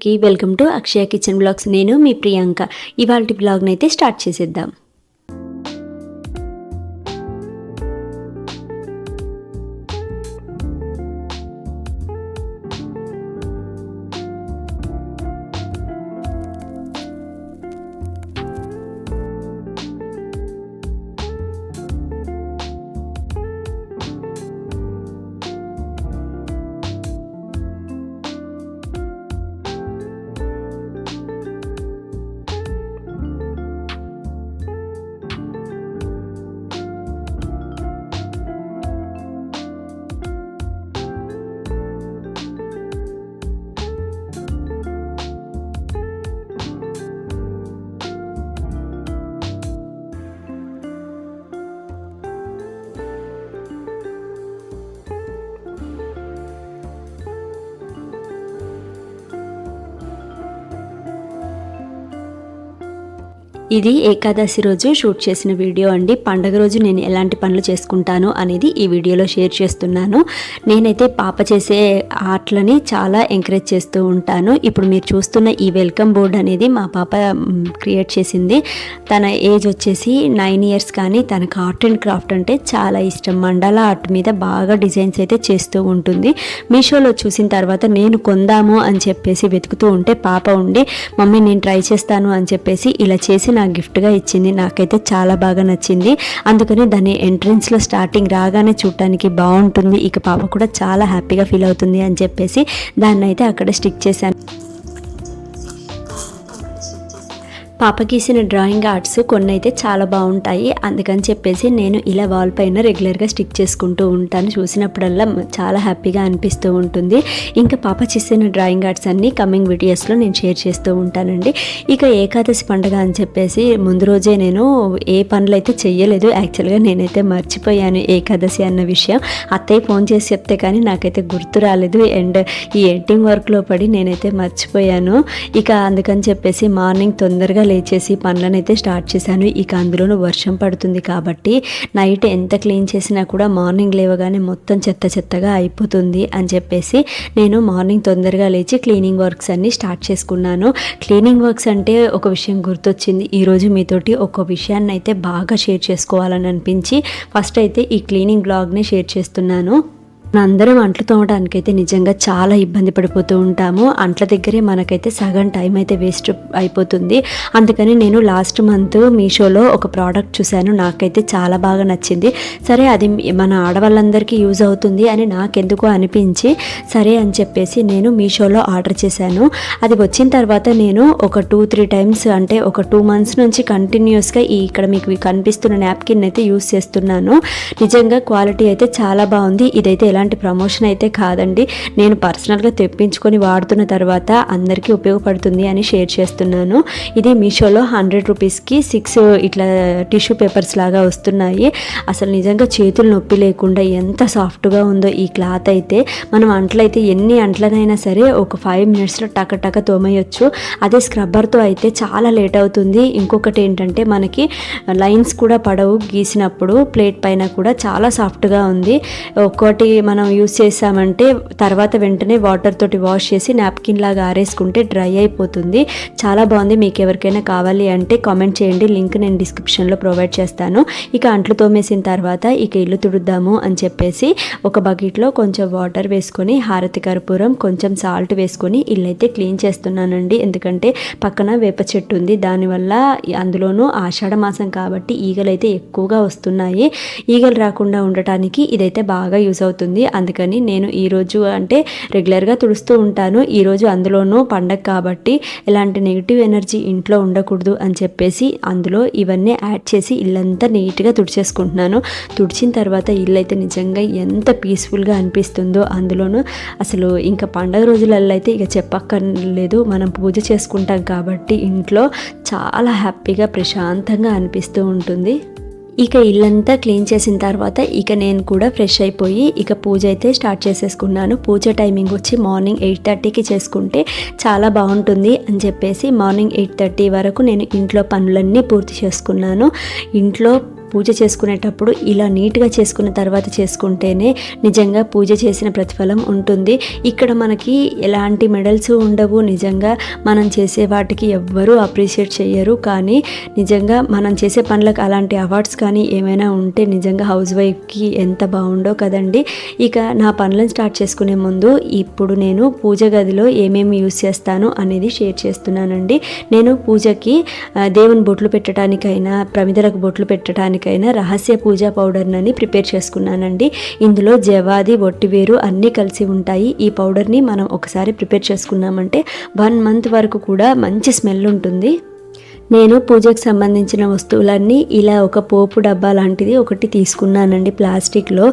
అందరికీ welcome to Akshaya kitchen blogs. నేను మీ ప్రియాంక. ఇవాళ బ్లాగ్ని అయితే స్టార్ట్ చేసేద్దాం. ఇది ఏకాదశి రోజు షూట్ చేసిన వీడియో అండి. పండగ రోజు నేను ఎలాంటి పనులు చేసుకుంటాను అనేది ఈ వీడియోలో షేర్ చేస్తున్నాను. నేనైతే పాప చేసే ఆర్ట్లని చాలా ఎంకరేజ్ చేస్తూ ఉంటాను. ఇప్పుడు మీరు చూస్తున్న ఈ వెల్కమ్ బోర్డ్ అనేది మా పాప క్రియేట్ చేసింది. తన ఏజ్ వచ్చేసి నైన్ ఇయర్స్ కానీ తనకు ఆర్ట్ అండ్ క్రాఫ్ట్ అంటే చాలా ఇష్టం. మండల ఆర్ట్ మీద బాగా డిజైన్స్ అయితే చేస్తూ ఉంటుంది. మీషోలో చూసిన తర్వాత నేను కొందాము అని చెప్పేసి వెతుకుతూ ఉంటే పాప ఉండి మమ్మీ నేను ట్రై చేస్తాను అని చెప్పేసి ఇలా చేసిన నాకు గిఫ్ట్గా ఇచ్చింది. నాకైతే చాలా బాగా నచ్చింది. అందుకని దాని ఎంట్రన్స్లో స్టార్టింగ్ రాగానే చూడటానికి బాగుంటుంది. ఇక పాప కూడా చాలా హ్యాపీగా ఫీల్ అవుతుంది అని చెప్పేసి దాన్ని అయితే అక్కడ స్టిక్ చేశాను. పాప గీసిన డ్రాయింగ్ ఆర్ట్స్ కొన్ని అయితే చాలా బాగుంటాయి. అందుకని చెప్పేసి నేను ఇలా వాల్ పైన రెగ్యులర్గా స్టిక్ చేసుకుంటూ ఉంటాను. చూసినప్పుడల్లా చాలా హ్యాపీగా అనిపిస్తూ ఉంటుంది. ఇంకా పాప చేసిన డ్రాయింగ్ ఆర్ట్స్ అన్నీ కమింగ్ వీడియోస్లో నేను షేర్ చేస్తూ ఉంటానండి. ఇక ఏకాదశి పండుగ అని చెప్పేసి ముందు రోజే నేను ఏ పనులు అయితే చెయ్యలేదు యాక్చువల్గా నేనైతే మర్చిపోయాను ఏకాదశి అన్న విషయం. అత్తయ్య ఫోన్ చేసి చెప్తే కానీ నాకైతే గుర్తు రాలేదు. అండ్ ఈ ఎడిటింగ్ వర్క్లో పడి నేనైతే మర్చిపోయాను. ఇక అందుకని చెప్పేసి మార్నింగ్ తొందరగా లేచేసి పనులనైతే స్టార్ట్ చేశాను. ఇక అందులోనూ వర్షం పడుతుంది కాబట్టి నైట్ ఎంత క్లీన్ చేసినా కూడా మార్నింగ్ లేవగానే మొత్తం చెత్త చెత్తగా అయిపోతుంది అని చెప్పేసి నేను మార్నింగ్ తొందరగా లేచి క్లీనింగ్ వర్క్స్ అన్నీ స్టార్ట్ చేసుకున్నాను. క్లీనింగ్ వర్క్స్ అంటే ఒక విషయం గుర్తొచ్చింది. ఈరోజు మీతోటి ఒక విషయాన్ని అయితే బాగా షేర్ చేసుకోవాలని అనిపించి ఫస్ట్ అయితే ఈ క్లీనింగ్ బ్లాగ్ని షేర్ చేస్తున్నాను. అందరం అంట్లు తోమడానికి అయితే నిజంగా చాలా ఇబ్బంది పడిపోతూ ఉంటాము. అంట్ల దగ్గరే మనకైతే సగం టైం అయితే వేస్ట్ అయిపోతుంది. అందుకని నేను లాస్ట్ మంత్ మీషోలో ఒక ప్రోడక్ట్ చూశాను. నాకైతే చాలా బాగా నచ్చింది. సరే అది మన ఆడవాళ్ళందరికీ యూజ్ అవుతుంది అని నాకెందుకు అనిపించి సరే అని చెప్పేసి నేను మీషోలో ఆర్డర్ చేశాను. అది వచ్చిన తర్వాత నేను ఒక టూ త్రీ టైమ్స్ అంటే ఒక టూ మంత్స్ నుంచి కంటిన్యూస్గా ఈ ఇక్కడ మీకు కనిపిస్తున్న నాప్కిన్ అయితే యూస్ చేస్తున్నాను. నిజంగా క్వాలిటీ అయితే చాలా బాగుంది. ఇదైతే ఎలా ఎలాంటి ప్రమోషన్ అయితే కాదండి. నేను పర్సనల్గా తెప్పించుకొని వాడుతున్న తర్వాత అందరికీ ఉపయోగపడుతుంది అని షేర్ చేస్తున్నాను. ఇది మీషోలో హండ్రెడ్ రూపీస్కి సిక్స్ ఇట్లా టిష్యూ పేపర్స్ లాగా వస్తున్నాయి. అసలు నిజంగా చేతులు నొప్పి లేకుండా ఎంత సాఫ్ట్గా ఉందో ఈ క్లాత్ అయితే. మనం అంట్లయితే ఎన్ని అంట్లనైనా సరే ఒక ఫైవ్ మినిట్స్లో టక టక తోమేయచ్చు. అదే స్క్రబ్బర్తో అయితే చాలా లేట్ అవుతుంది. ఇంకొకటి ఏంటంటే మనకి లైన్స్ కూడా పడవు గీసినప్పుడు. ప్లేట్ పైన కూడా చాలా సాఫ్ట్గా ఉంది. ఒక్కటి మనం యూస్ చేసామంటే తర్వాత వెంటనే వాటర్ తోటి వాష్ చేసి నాప్కిన్ లాగా ఆరేసుకుంటే డ్రై అయిపోతుంది. చాలా బాగుంది. మీకు ఎవరికైనా కావాలి అంటే కామెంట్ చేయండి. లింక్ నేను డిస్క్రిప్షన్లో ప్రొవైడ్ చేస్తాను. ఇక అంట్లు తోమేసిన తర్వాత ఇక ఇల్లు తుడుద్దాము అని చెప్పేసి ఒక బకెట్లో కొంచెం వాటర్ వేసుకొని హారతి కర్పూరం కొంచెం సాల్ట్ వేసుకొని ఇల్లు అయితే క్లీన్ చేస్తున్నానండి. ఎందుకంటే పక్కన వేప చెట్టు ఉంది. దానివల్ల అందులోనూ ఆషాఢ మాసం కాబట్టి ఈగలు అయితే ఎక్కువగా వస్తున్నాయి. ఈగలు రాకుండా ఉండటానికి ఇదైతే బాగా యూజ్ అవుతుంది. ఉంది అందుకని నేను ఈరోజు అంటే రెగ్యులర్గా తుడుస్తూ ఉంటాను. ఈరోజు అందులోనూ పండగ కాబట్టి ఎలాంటి నెగిటివ్ ఎనర్జీ ఇంట్లో ఉండకూడదు అని చెప్పేసి అందులో ఇవన్నీ యాడ్ చేసి ఇల్లంతా నీట్గా తుడిచేసుకుంటున్నాను. తుడిచిన తర్వాత ఇల్లు అయితే నిజంగా ఎంత పీస్ఫుల్గా అనిపిస్తుందో అందులోనూ అసలు ఇంకా పండగ రోజులలో అయితే ఇక చెప్పక్కర్లేదు. మనం పూజ చేసుకుంటాం కాబట్టి ఇంట్లో చాలా హ్యాపీగా ప్రశాంతంగా అనిపిస్తూ ఉంటుంది. ఇక ఇల్లంతా క్లీన్ చేసిన తర్వాత ఇక నేను కూడా ఫ్రెష్ అయిపోయి ఇక పూజ అయితే స్టార్ట్ చేసేసుకున్నాను. పూజ టైమింగ్ వచ్చి మార్నింగ్ ఎయిట్ థర్టీకి చేసుకుంటే చాలా బాగుంటుంది అని చెప్పేసి మార్నింగ్ ఎయిట్ థర్టీ వరకు నేను ఇంట్లో పనులన్నీ పూర్తి చేసుకున్నాను. ఇంట్లో పూజ చేసుకునేటప్పుడు ఇలా నీట్గా చేసుకున్న తర్వాత చేసుకుంటేనే నిజంగా పూజ చేసిన ప్రతిఫలం ఉంటుంది. ఇక్కడ మనకి ఎలాంటి మెడల్స్ ఉండవు. నిజంగా మనం చేసే వాటికి ఎవ్వరూ అప్రిషియేట్ చేయరు కానీ నిజంగా మనం చేసే పనులకు అలాంటి అవార్డ్స్ కానీ ఏమైనా ఉంటే నిజంగా హౌస్ వైఫ్కి ఎంత బాగుండో కదండి. ఇక నా పనులను స్టార్ట్ చేసుకునే ముందు ఇప్పుడు నేను పూజ గదిలో ఏమేమి యూస్ చేస్తాను అనేది షేర్ చేస్తున్నానండి. నేను పూజకి దేవుని బొట్లు పెట్టడానికైనా ప్రమిదలకు బొట్లు పెట్టడానికి దానికైనా రహస్య పూజా పౌడర్నని ప్రిపేర్ చేసుకున్నానండి. ఇందులో జవాది ఒట్టివేరు అన్నీ కలిసి ఉంటాయి. ఈ పౌడర్ని మనం ఒకసారి ప్రిపేర్ చేసుకున్నామంటే వన్ మంత్ వరకు కూడా మంచి స్మెల్ ఉంటుంది. నేను పూజకు సంబంధించిన వస్తువులన్నీ ఇలా ఒక పోపు డబ్బా లాంటిది ఒకటి తీసుకున్నానండి ప్లాస్టిక్లో.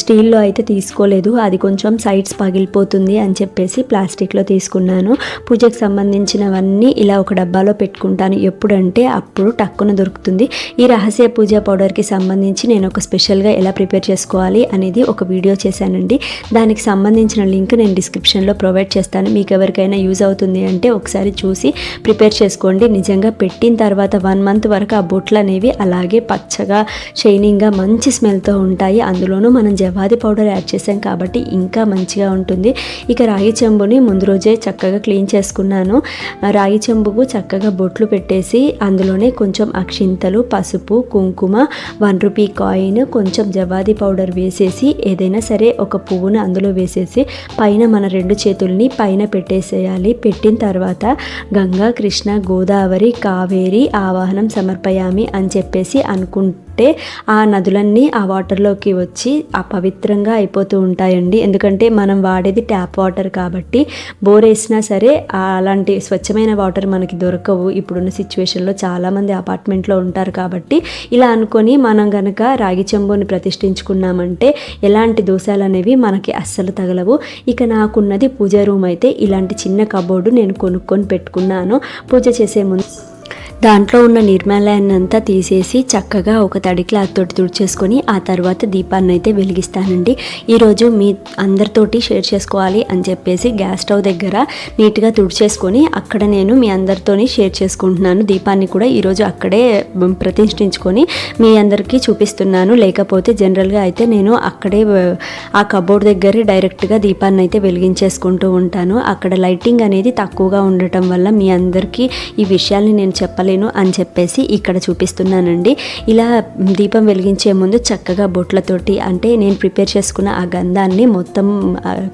స్టీల్లో అయితే తీసుకోలేదు. అది కొంచెం సైడ్స్ పగిలిపోతుంది అని చెప్పేసి ప్లాస్టిక్లో తీసుకున్నాను. పూజకు సంబంధించినవన్నీ ఇలా ఒక డబ్బాలో పెట్టుకుంటాను. ఎప్పుడంటే అప్పుడు టక్కున దొరుకుతుంది. ఈ రహస్య పూజ పౌడర్కి సంబంధించి నేను ఒక స్పెషల్గా ఎలా ప్రిపేర్ చేసుకోవాలి అనేది ఒక వీడియో చేశానండి. దానికి సంబంధించిన లింక్ నేను డిస్క్రిప్షన్లో ప్రొవైడ్ చేస్తాను. మీకు ఎవరికైనా యూజ్ అవుతుంది అంటే ఒకసారి చూసి ప్రిపేర్ చేసుకోండి. నిజంగా పెట్టిన తర్వాత వన్ మంత్ వరకు ఆ బొట్లు అనేవి అలాగే పచ్చగా షైనింగ్గా మంచి స్మెల్తో ఉంటాయి. అందులోనూ మనం జవాది పౌడర్ యాడ్ చేసాం కాబట్టి ఇంకా మంచిగా ఉంటుంది. ఇక రాగి చెంబుని ముందు రోజే చక్కగా క్లీన్ చేసుకున్నాను. రాగి చెంబుకు చక్కగా బొట్లు పెట్టేసి అందులోనే కొంచెం అక్షింతలు పసుపు కుంకుమ వన్ రూపీ కాయిన్ కొంచెం జవాది పౌడర్ వేసేసి ఏదైనా సరే ఒక పువ్వును అందులో వేసేసి పైన మన రెండు చేతుల్ని పైన పెట్టేసేయాలి. పెట్టిన తర్వాత గంగా కృష్ణ గోదావరి కావేరి ఆవాహనం సమర్పయామి అని చెప్పేసి అనుకుంటే ఆ నదులన్నీ ఆ వాటర్లోకి వచ్చి అపవిత్రంగా అయిపోతూ ఉంటాయండి. ఎందుకంటే మనం వాడేది ట్యాప్ వాటర్ కాబట్టి బోర్ వేసినా సరే అలాంటి స్వచ్ఛమైన వాటర్ మనకి దొరకవు. ఇప్పుడున్న సిచ్యువేషన్లో చాలామంది అపార్ట్మెంట్లో ఉంటారు కాబట్టి ఇలా అనుకొని మనం గనక రాగి చెంబుని ప్రతిష్ఠించుకున్నామంటే ఎలాంటి దోషాలు అనేవి మనకి అస్సలు తగలవు. ఇక నాకున్నది పూజ రూమ్ అయితే ఇలాంటి చిన్న కబోర్డు నేను కొనుక్కొని పెట్టుకున్నాను. పూజ చేసే ముందు దాంట్లో ఉన్న నిర్మాలయాన్ని అంతా తీసేసి చక్కగా ఒక తడి క్లాత్ తోటి తుడిచేసుకొని ఆ తర్వాత దీపాన్ని అయితే వెలిగిస్తానండి. ఈరోజు మీ అందరితోటి షేర్ చేసుకోవాలి అని చెప్పేసి గ్యాస్ స్టవ్ దగ్గర నీట్గా తుడిచేసుకొని అక్కడ నేను మీ అందరితోని షేర్ చేసుకుంటున్నాను. దీపాన్ని కూడా ఈరోజు అక్కడే ప్రతిష్ఠించుకొని మీ అందరికీ చూపిస్తున్నాను. లేకపోతే జనరల్గా అయితే నేను అక్కడే ఆ కబోర్డ్ దగ్గరే డైరెక్ట్గా దీపాన్ని అయితే వెలిగించేసుకుంటూ ఉంటాను. అక్కడ లైటింగ్ అనేది తక్కువగా ఉండటం వల్ల మీ అందరికీ ఈ విషయాల్ని నేను నేను అని చెప్పేసి ఇక్కడ చూపిస్తున్నానండి. ఇలా దీపం వెలిగించే ముందు చక్కగా బొట్లతోటి అంటే నేను ప్రిపేర్ చేసుకున్న ఆ గంధాన్ని మొత్తం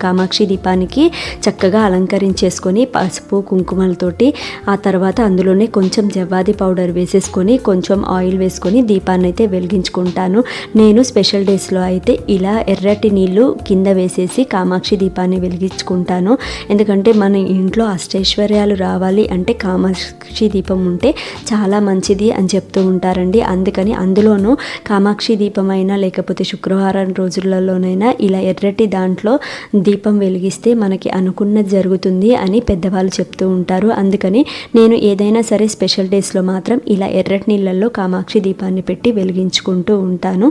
కామాక్షి దీపానికి చక్కగా అలంకరించేసుకొని పసుపు కుంకుమలతోటి ఆ తర్వాత అందులోనే కొంచెం జవ్వాది పౌడర్ వేసేసుకొని కొంచెం ఆయిల్ వేసుకొని దీపాన్ని అయితే వెలిగించుకుంటాను. నేను స్పెషల్ డేస్లో అయితే ఇలా ఎర్రటి నీళ్ళు కింద వేసేసి కామాక్షి దీపాన్ని వెలిగించుకుంటాను. ఎందుకంటే మన ఇంట్లో అష్టైశ్వర్యాలు రావాలి అంటే కామాక్షి దీపం ఉంటే చాలా మంచిది అని చెప్తూ ఉంటారండి. అందుకని అందులోనూ కామాక్షి దీపమైనా లేకపోతే శుక్రవారం రోజులలోనైనా ఇలా ఎర్రటి దాంట్లో దీపం వెలిగిస్తే మనకి అనుకున్నది జరుగుతుంది అని పెద్దవాళ్ళు చెప్తూ ఉంటారు. అందుకని నేను ఏదైనా సరే స్పెషల్ డేస్లో మాత్రం ఇలా ఎర్రటి నీళ్ళల్లో కామాక్షి దీపాన్ని పెట్టి వెలిగించుకుంటూ ఉంటాను.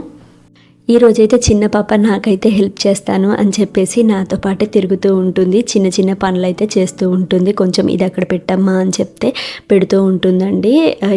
ఈ రోజైతే చిన్న పాప నాకైతే హెల్ప్ చేస్తాను అని చెప్పేసి నాతో పాటే తిరుగుతూ ఉంటుంది. చిన్న చిన్న పనులు అయితే చేస్తూ ఉంటుంది. కొంచెం ఇది అక్కడ పెట్టమ్మా అని చెప్తే పెడుతూ ఉంటుందండి.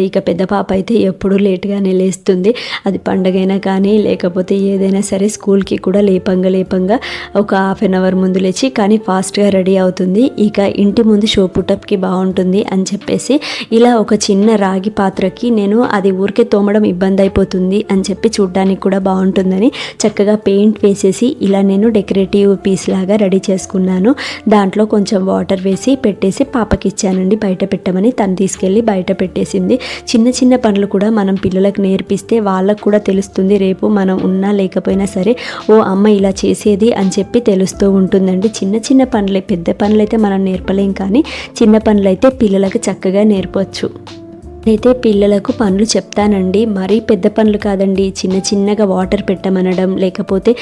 ఇక పెద్ద పాప అయితే ఎప్పుడూ లేట్గానే లేస్తుంది. అది పండగైనా కానీ లేకపోతే ఏదైనా సరే స్కూల్కి కూడా లేపంగా లేపంగా ఒక హాఫ్ అన్ అవర్ ముందు లేచి కానీ ఫాస్ట్గా రెడీ అవుతుంది. ఇక ఇంటి ముందు షో పుటప్కి బాగుంటుంది అని చెప్పేసి ఇలా ఒక చిన్న రాగి పాత్రకి నేను అది ఊరికే తోమడం ఇబ్బంది అయిపోతుంది అని చెప్పి చూడ్డానికి కూడా బాగుంటుందని చక్కగా పెయింట్ వేసేసి ఇలా నేను డెకరేటివ్ పీస్ లాగా రెడీ చేసుకున్నాను. దాంట్లో కొంచెం వాటర్ వేసి పెట్టేసి పాపకి ఇచ్చానండి. బయట పెట్టమని తను తీసుకెళ్ళి బయట పెట్టేసింది. చిన్న చిన్న పనులు కూడా మనం పిల్లలకు నేర్పిస్తే వాళ్ళకు కూడా తెలుస్తుంది. రేపు మనం ఉన్నా లేకపోయినా సరే ఓ అమ్మ ఇలా చేసేది అని చెప్పి తెలుస్తూ ఉంటుందండి. చిన్న చిన్న పనులే పెద్ద పనులైతే మనం నేర్పలేం కానీ చిన్న పనులైతే పిల్లలకు చక్కగా నేర్పవచ్చు అయితే పిల్లలకు పనులు చెప్తానండి. మరీ పెద్ద పనులు కాదండి. చిన్న చిన్నగా వాటర్ పెట్టమనడం లేకపోతే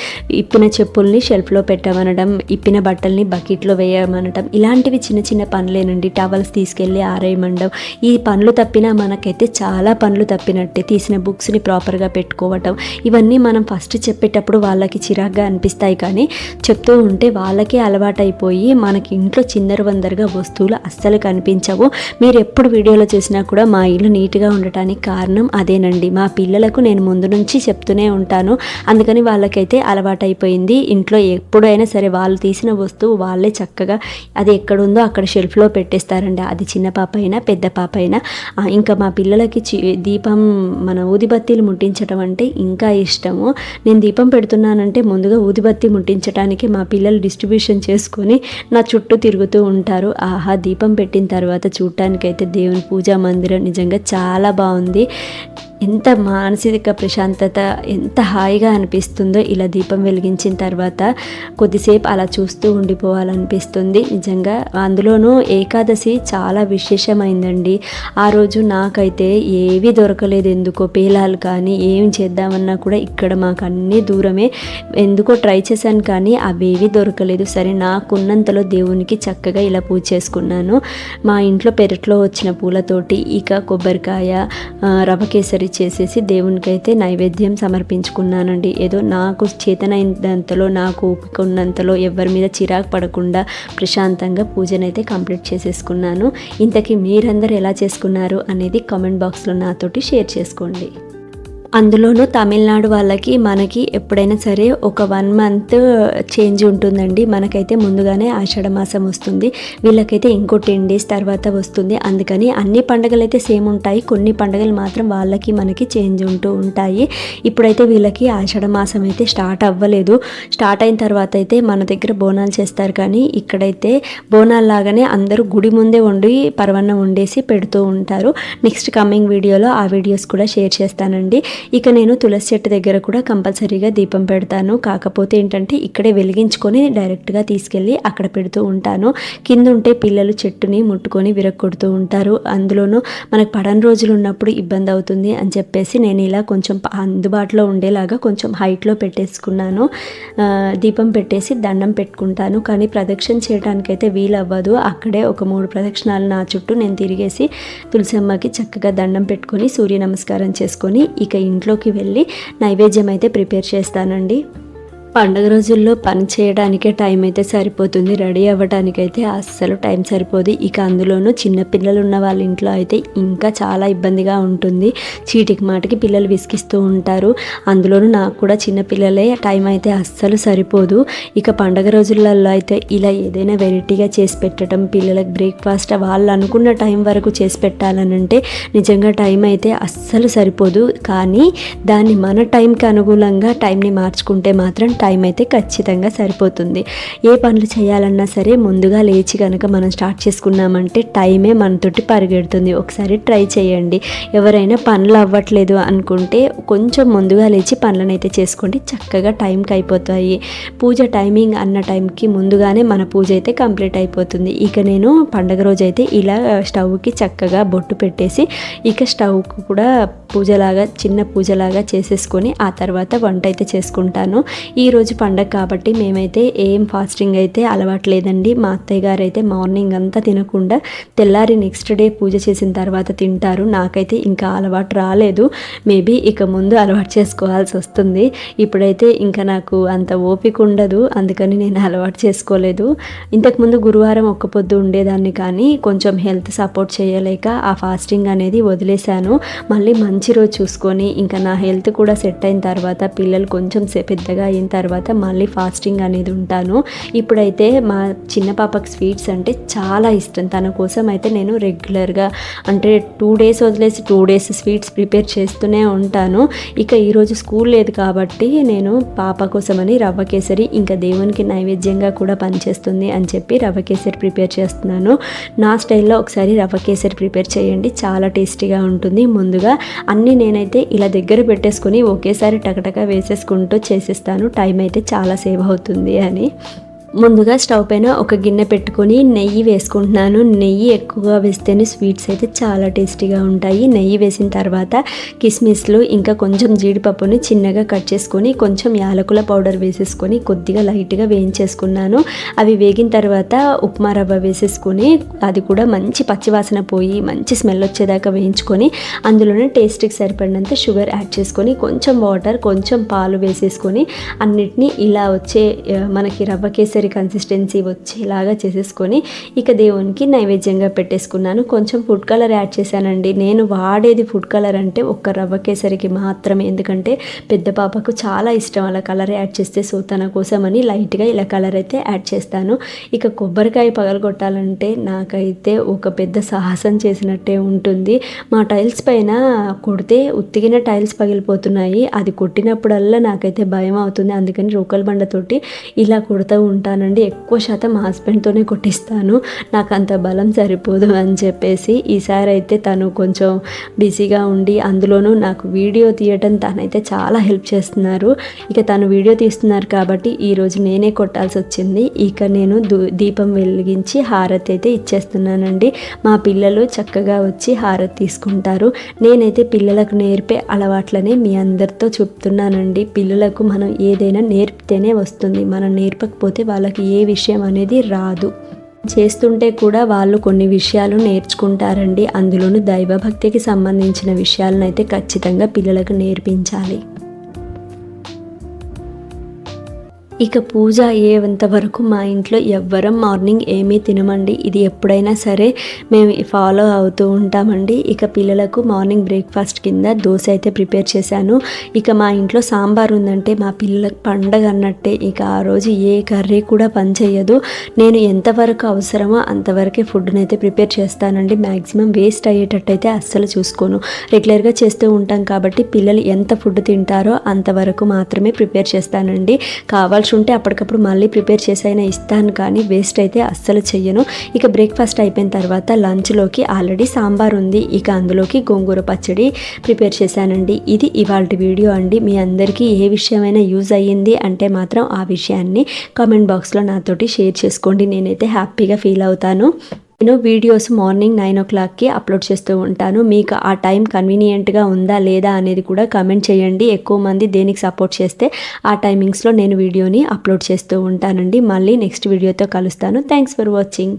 ఇప్పిన చెప్పుల్ని షెల్ఫ్లో పెట్టమనడం ఇప్పిన బట్టల్ని బకెట్లో వేయమనడం ఇలాంటివి చిన్న చిన్న పనులేనండి. టవల్స్ తీసుకెళ్ళి ఆరేయమండం. ఈ పనులు తప్పినా మనకైతే చాలా పనులు తప్పినట్టే. తీసిన బుక్స్ని ప్రాపర్గా పెట్టుకోవటం. ఇవన్నీ మనం ఫస్ట్ చెప్పేటప్పుడు వాళ్ళకి చిరాగ్గా అనిపిస్తాయి. కానీ చెప్తూ ఉంటే వాళ్ళకే అలవాటైపోయి మనకి ఇంట్లో చిందర వందరగా వస్తువులు అస్సలు కనిపించవు. మీరు ఎప్పుడు వీడియోలో చేసినా కూడా మా ఇల్లు నీట్గా ఉండటానికి కారణం అదేనండి. మా పిల్లలకు నేను ముందు నుంచి చెప్తూనే ఉంటాను. అందుకని వాళ్ళకైతే అలవాటైపోయింది. ఇంట్లో ఎప్పుడైనా సరే వాళ్ళు తీసిన వస్తువు వాళ్ళే చక్కగా అది ఎక్కడుందో అక్కడ షెల్ఫ్లో పెట్టేస్తారండి. అది చిన్న పాప అయినా పెద్ద పాప అయినా ఇంకా మా పిల్లలకి చి దీపం మన ఊదిబత్తీలు ముట్టించడం అంటే ఇంకా ఇష్టము. నేను దీపం పెడుతున్నానంటే ముందుగా ఊదిబత్తి ముట్టించడానికి మా పిల్లలు డిస్ట్రిబ్యూషన్ చేసుకొని నా చుట్టూ తిరుగుతూ ఉంటారు. ఆహా దీపం పెట్టిన తర్వాత చూడటానికైతే దేవుని పూజా మందిరం నిజంగా చాలా బాగుంది. ఎంత మానసిక ప్రశాంతత ఎంత హాయిగా అనిపిస్తుందో ఇలా దీపం వెలిగించిన తర్వాత కొద్దిసేపు అలా చూస్తూ ఉండిపోవాలనిపిస్తుంది. నిజంగా అందులోనూ ఏకాదశి చాలా విశేషమైందండి. ఆ రోజు నాకైతే ఏవి దొరకలేదు. ఎందుకో పేలాలు కానీ ఏం చేద్దామన్నా కూడా ఇక్కడ మాకు అన్నీ దూరమే. ఎందుకో ట్రై చేశాను కానీ అవేవి దొరకలేదు. సరే నాకున్నంతలో దేవునికి చక్కగా ఇలా పూజ చేసుకున్నాను. మా ఇంట్లో పెరట్లో వచ్చిన పూలతోటి ఇక కొబ్బరికాయ రవ కేసరి చేసేసి దేవునికి అయితే నైవేద్యం సమర్పించుకున్నానండి. ఏదో నాకు చేతనైనంతలో నాకు ఓపిక ఉన్నంతలో ఎవరి మీద చిరాకు పడకుండా ప్రశాంతంగా పూజనైతే కంప్లీట్ చేసేసుకున్నాను. ఇంతకీ మీరందరూ ఎలా చేసుకున్నారు అనేది కామెంట్ బాక్స్లో నాతోటి షేర్ చేసుకోండి. అందులోనూ తమిళనాడు వాళ్ళకి మనకి ఎప్పుడైనా సరే ఒక వన్ మంత్ చేంజ్ ఉంటుందండి. మనకైతే ముందుగానే ఆషాఢ మాసం వస్తుంది. వీళ్ళకైతే ఇంకో టెన్ డేస్ తర్వాత వస్తుంది. అందుకని అన్ని పండుగలు అయితే సేమ్ ఉంటాయి. కొన్ని పండుగలు మాత్రం వాళ్ళకి మనకి చేంజ్ ఉంటూ ఉంటాయి. ఇప్పుడైతే వీళ్ళకి ఆషాఢ మాసం అయితే స్టార్ట్ అవ్వలేదు. స్టార్ట్ అయిన తర్వాత అయితే మన దగ్గర బోనాలు చేస్తారు. కానీ ఇక్కడైతే బోనాలు లాగానే అందరూ గుడి ముందే వండి పరవన్నం వండేసి పెడుతూ ఉంటారు. నెక్స్ట్ కమింగ్ వీడియోలో ఆ వీడియోస్ కూడా షేర్ చేస్తానండి. ఇక నేను తులసి చెట్టు దగ్గర కూడా కంపల్సరీగా దీపం పెడతాను. కాకపోతే ఏంటంటే ఇక్కడే వెలిగించుకొని డైరెక్ట్గా తీసుకెళ్ళి అక్కడ పెడుతూ ఉంటాను. కింద ఉంటే పిల్లలు చెట్టుని ముట్టుకొని విరగొడుతూ ఉంటారు. అందులోనూ మనకు పడని రోజులు ఉన్నప్పుడు ఇబ్బంది అవుతుంది అని చెప్పేసి నేను ఇలా కొంచెం అందుబాటులో ఉండేలాగా కొంచెం హైట్లో పెట్టేసుకున్నాను. దీపం పెట్టేసి దండం పెట్టుకుంటాను. కానీ ప్రదక్షిణ చేయడానికైతే వీలు అవ్వదు అక్కడే ఒక మూడు ప్రదక్షిణాలు నా చుట్టూ నేను తిరిగేసి తులసమ్మకి చక్కగా దండం పెట్టుకొని సూర్య నమస్కారం చేసుకొని ఇక ఇంట్లోకి వెళ్ళి నైవేద్యం అయితే ప్రిపేర్ చేస్తానండి. పండగ రోజుల్లో పని చేయడానికే టైం అయితే సరిపోతుంది. రెడీ అవ్వడానికైతే అస్సలు టైం సరిపోదు. ఇక అందులోనూ చిన్న పిల్లలు ఉన్న వాళ్ళ ఇంట్లో అయితే ఇంకా చాలా ఇబ్బందిగా ఉంటుంది. చీటికి మాటికి పిల్లలు విసిగిస్తూ ఉంటారు. అందులోనూ నాకు కూడా చిన్న పిల్లలే టైం అయితే అస్సలు సరిపోదు. ఇక పండగ రోజులలో అయితే ఇలా ఏదైనా వెరైటీగా చేసి పెట్టడం పిల్లలకు బ్రేక్ఫాస్ట్ వాళ్ళు అనుకున్న టైం వరకు చేసి పెట్టాలనంటే నిజంగా టైం అయితే అస్సలు సరిపోదు. కానీ దాన్ని మన టైంకి అనుగుణంగా టైంని మార్చుకుంటే మాత్రం టైం అయితే ఖచ్చితంగా సరిపోతుంది. ఏ పనులు చేయాలన్నా సరే ముందుగా లేచి కనుక మనం స్టార్ట్ చేసుకున్నామంటే టైమే మనతోటి పరిగెడుతుంది. ఒకసారి ట్రై చేయండి. ఎవరైనా పనులు అవ్వట్లేదు అనుకుంటే కొంచెం ముందుగా లేచి పనులను అయితే చేసుకోండి. చక్కగా టైంకి అయిపోతాయి. పూజ టైమింగ్ అన్న టైంకి ముందుగానే మన పూజ అయితే కంప్లీట్ అయిపోతుంది. ఇక నేను పండగ రోజు అయితే ఇలా స్టవ్కి చక్కగా బొట్టు పెట్టేసి ఇక స్టవ్కు కూడా పూజలాగా చిన్న పూజలాగా చేసేసుకొని ఆ తర్వాత వంట అయితే చేసుకుంటాను. ఈ రోజు పండగ కాబట్టి మేమైతే ఏం ఫాస్టింగ్ అయితే అలవాటు లేదండి మా అత్తయ్య గారు అయితే మార్నింగ్ అంతా తినకుండా తెల్లారి నెక్స్ట్ డే పూజ చేసిన తర్వాత తింటారు. నాకైతే ఇంకా అలవాటు రాలేదు. మేబీ ఇక ముందు అలవాటు చేసుకోవాల్సి వస్తుంది. ఇప్పుడైతే ఇంకా నాకు అంత ఓపిక ఉండదు. అందుకని నేను అలవాటు చేసుకోలేదు. ఇంతకుముందు గురువారం ఒక్క పొద్దు ఉండేదాన్ని కానీ కొంచెం హెల్త్ సపోర్ట్ చేయలేక ఆ ఫాస్టింగ్ అనేది వదిలేశాను. మళ్ళీ మంచి రోజు చూసుకొని ఇంకా నా హెల్త్ కూడా సెట్ అయిన తర్వాత పిల్లలు కొంచెం పెద్దగా అయిన తర్వాత తర్వాత మళ్ళీ ఫాస్టింగ్ అనేది ఉంటాను. ఇప్పుడైతే మా చిన్న పాపకి స్వీట్స్ అంటే చాలా ఇష్టం. తన కోసం అయితే నేను రెగ్యులర్గా అంటే టూ డేస్ వదిలేసి టూ డేస్ స్వీట్స్ ప్రిపేర్ చేస్తూనే ఉంటాను. ఇక ఈరోజు స్కూల్ లేదు కాబట్టి నేను పాప కోసమని రవ్వ కేసరి ఇంకా దేవునికి నైవేద్యంగా కూడా పనిచేస్తుంది అని చెప్పి రవ్వ కేసరి ప్రిపేర్ చేస్తున్నాను. నా స్టైల్లో ఒకసారి రవ్వ కేసరి ప్రిపేర్ చేయండి. చాలా టేస్టీగా ఉంటుంది. ముందుగా అన్నీ నేనైతే ఇలా దగ్గర పెట్టేసుకొని ఒకేసారి టకటక వేసేసుకుంటూ చేసేస్తాను. టైం అయితే చాలా సేవ్ అవుతుంది అని. ముందుగా స్టవ్ పైన ఒక గిన్నె పెట్టుకొని నెయ్యి వేసుకుంటున్నాను. నెయ్యి ఎక్కువగా వేస్తేనే స్వీట్స్ అయితే చాలా టేస్టీగా ఉంటాయి. నెయ్యి వేసిన తర్వాత కిస్మిస్లు ఇంకా కొంచెం జీడిపప్పుని చిన్నగా కట్ చేసుకొని కొంచెం యాలకుల పౌడర్ వేసేసుకొని కొద్దిగా లైట్గా వేయించేసుకున్నాను. అవి వేగిన తర్వాత ఉప్మా రవ్వ వేసేసుకొని అది కూడా మంచి పచ్చివాసన పోయి మంచి స్మెల్ వచ్చేదాకా వేయించుకొని అందులోనే టేస్ట్కి సరిపడినంత షుగర్ యాడ్ చేసుకొని కొంచెం వాటర్ కొంచెం పాలు వేసేసుకొని అన్నిటినీ ఇలా వచ్చే మనకి రవ్వ కేసరి దగ్గరి కన్సిస్టెన్సీ వచ్చేలాగా చేసేసుకొని ఇక దేవునికి నైవేద్యంగా పెట్టేసుకున్నాను. కొంచెం ఫుడ్ కలర్ యాడ్ చేశానండి. నేను వాడేది ఫుడ్ కలర్ అంటే ఒక్క రవ్వ కేసరికి మాత్రమే. ఎందుకంటే పెద్ద పాపకు చాలా ఇష్టం అలా కలర్ యాడ్ చేస్తే సో తన కోసం అని లైట్గా ఇలా కలర్ అయితే యాడ్ చేస్తాను. ఇక కొబ్బరికాయ పగలగొట్టాలంటే నాకైతే ఒక పెద్ద సాహసం చేసినట్టే ఉంటుంది. మా టైల్స్ పైన కొడితే ఉత్తిగిన టైల్స్ పగిలిపోతున్నాయి. అది కొట్టినప్పుడల్లా నాకైతే భయం అవుతుంది. అందుకని రోకల్ బండతోటి ఇలా కొడుతూ ఉంటాను. ఉంటానండి ఎక్కువ శాతం మా హస్బెండ్తోనే కొట్టిస్తాను. నాకు అంత బలం సరిపోదు అని చెప్పేసి ఈసారి అయితే తను కొంచెం బిజీగా ఉండి అందులోనూ నాకు వీడియో తీయటం తనైతే చాలా హెల్ప్ చేస్తున్నారు. ఇక తను వీడియో తీస్తున్నారు కాబట్టి ఈరోజు నేనే కొట్టాల్సి వచ్చింది. ఇక నేను దూ- దీపం వెలిగించి హారతి అయితే ఇచ్చేస్తున్నానండి. మా పిల్లలు చక్కగా వచ్చి హారతి తీసుకుంటారు. నేనైతే పిల్లలకు నేర్పే అలవాట్లనే మీ అందరితో చెప్తున్నానండి. పిల్లలకు మనం ఏదైనా నేర్పితేనే వస్తుంది. మనం నేర్పకపోతే వాళ్ళు వాళ్ళకి ఏ విషయం అనేది రాదు. చేస్తుంటే కూడా వాళ్ళు కొన్ని విషయాలు నేర్చుకుంటారండి. అందులోనూ దైవభక్తికి సంబంధించిన విషయాలను అయితే ఖచ్చితంగా పిల్లలకు నేర్పించాలి. ఇక పూజ అయ్యేంత వరకు మా ఇంట్లో ఎవ్వరం మార్నింగ్ ఏమీ తినమండి. ఇది ఎప్పుడైనా సరే మేము ఫాలో అవుతూ ఉంటామండి. ఇక పిల్లలకు మార్నింగ్ బ్రేక్ఫాస్ట్ కింద దోశ అయితే ప్రిపేర్ చేశాను. ఇక మా ఇంట్లో సాంబార్ ఉందంటే మా పిల్లలకు పండగ అన్నట్టే ఇక ఆ రోజు ఏ కర్రీ కూడా పనిచేయదు. నేను ఎంతవరకు అవసరమో అంతవరకే ఫుడ్ని అయితే ప్రిపేర్ చేస్తానండి. మ్యాక్సిమం వేస్ట్ అయ్యేటట్టయితే అస్సలు చూసుకోను. రెగ్యులర్గా చేస్తూ ఉంటాం కాబట్టి పిల్లలు ఎంత ఫుడ్ తింటారో అంతవరకు మాత్రమే ప్రిపేర్ చేస్తానండి. కావాల్సి ఉంటే అప్పటికప్పుడు మళ్ళీ ప్రిపేర్ చేసైనా ఇస్తాను కానీ వేస్ట్ అయితే అస్సలు చెయ్యను. ఇక బ్రేక్ఫాస్ట్ అయిపోయిన తర్వాత లంచ్లోకి ఆల్రెడీ సాంబార్ ఉంది. ఇక అందులోకి గోంగూర పచ్చడి ప్రిపేర్ చేశానండి. ఇది ఇవాళ వీడియో అండి. మీ అందరికీ ఏ విషయమైనా యూజ్ అయ్యింది అంటే మాత్రం ఆ విషయాన్ని కామెంట్ బాక్స్లో నాతోటి షేర్ చేసుకోండి. నేనైతే హ్యాపీగా ఫీల్ అవుతాను. నేను వీడియోస్ మార్నింగ్ నైన్ ఓ క్లాక్కి అప్లోడ్ చేస్తూ ఉంటాను. మీకు ఆ టైం కన్వీనియంట్గా ఉందా లేదా అనేది కూడా కమెంట్ చేయండి. ఎక్కువ మంది దేనికి సపోర్ట్ చేస్తే ఆ టైమింగ్స్లో నేను వీడియోని అప్లోడ్ చేస్తూ ఉంటానండి. మళ్ళీ నెక్స్ట్ వీడియోతో కలుస్తాను. Thanks for watching.